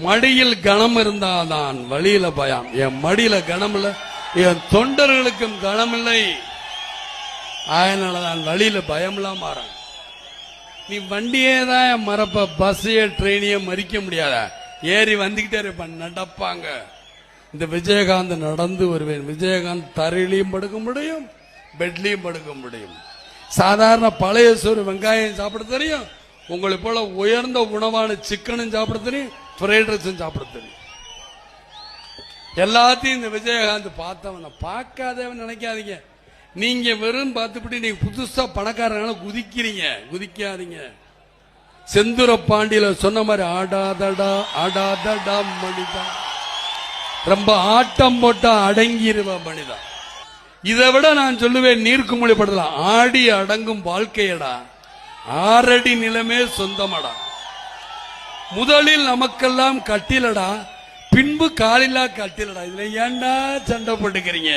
மடியில் கனம் இருந்தாதான் வழியில பயம். என் மடியில கனம் இல்லை என் தொண்டர்களுக்கும் கனம் இல்லை அதனாலதான் வழியில பயம் இல்லாம மாறாங்க நீ வண்டியே தான் மறப்ப பஸ்ஸையே ட்ரெயினையே மறிக்க முடியாத? ஏறி வந்துகிட்டே இருப்பான் நடப்பாங்க. இந்த விஜயகாந்த் நடந்து வருவேன். விஜயகாந்த் தரையிலையும் படுக்க முடியும் பெட்லையும் படுக்க முடியும். சாதாரண பழைய சோறு வெங்காயம் சாப்பிட தெரியும். உங்களை போல உயர்ந்த உணவான சிக்கனும் சாப்பிட தெரியும். ஃப்ரைட் ரைஸும் சாப்பிட தெரியும். எல்லாத்தையும் இந்த விஜயகாந்த் பார்த்தவன பார்க்காதவன் நினைக்காதீங்க. நீங்க வெறும் பார்த்துப்படி நீங்க புதுசா பணக்காரங்களாம் குதிக்கிறீங்க. குதிக்காதீங்க. செந்துர பாண்டியில சொன்ன மாதிரி ஆடாதடா ஆடாதடா மனிதா. ரொம்ப ஆட்டம் போட்டா அடங்கிருவ மனிதா. இதை விட நான் சொல்லுவேன் நீர்க்குமொழி படலாம் ஆடி அடங்கும் வாழ்க்கையடா. ஆறடி நிலமே சொந்தமடா. முதலில் நமக்கெல்லாம் கட்டிலடா பின்பு காலில்லா கட்டிலடா. இதுல ஏன்டா சண்டை போட்டுக்கிறீங்க?